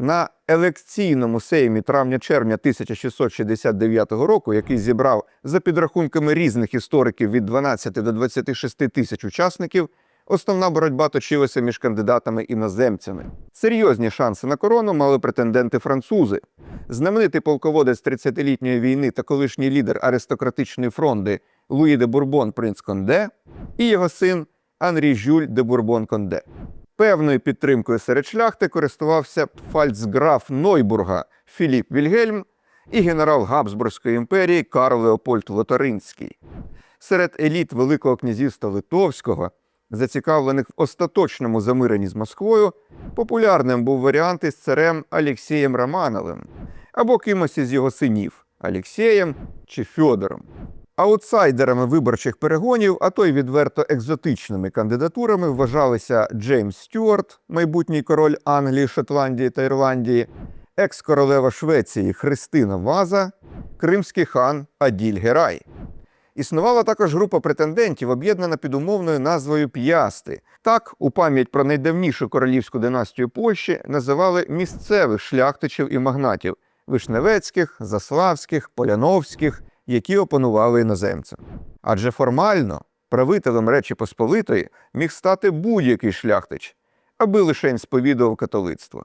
На елекційному сеймі травня-червня 1669 року, який зібрав за підрахунками різних істориків від 12 до 26 тисяч учасників, основна боротьба точилася між кандидатами іноземцями. Серйозні шанси на корону мали претенденти французи. Знаменитий полководець 30-літньої війни та колишній лідер аристократичної фронди Луї де Бурбон принц Конде і його син Анрі Жюль де Бурбон Конде. Певною підтримкою серед шляхти користувався фальцграф Нойбурга Філіп Вільгельм і генерал Габсбурзької імперії Карл Леопольд Лотаринський. Серед еліт Великого князівства Литовського, зацікавлених в остаточному замиренні з Москвою, популярним був варіант із царем Алексієм Романовим або кимось із його синів Алексієм чи Фьодором. Аутсайдерами виборчих перегонів, а то й відверто екзотичними кандидатурами вважалися Джеймс Стюарт, майбутній король Англії, Шотландії та Ірландії, екс-королева Швеції Христина Ваза, кримський хан Аділь Герай. Існувала також група претендентів, об'єднана під умовною назвою П'ясти. Так, у пам'ять про найдавнішу королівську династію Польщі називали місцевих шляхтичів і магнатів Вишневецьких, Заславських, Поляновських, які опанували іноземцям. Адже формально правителем Речі Посполитої міг стати будь-який шляхтич, аби лише сповідував католицтво.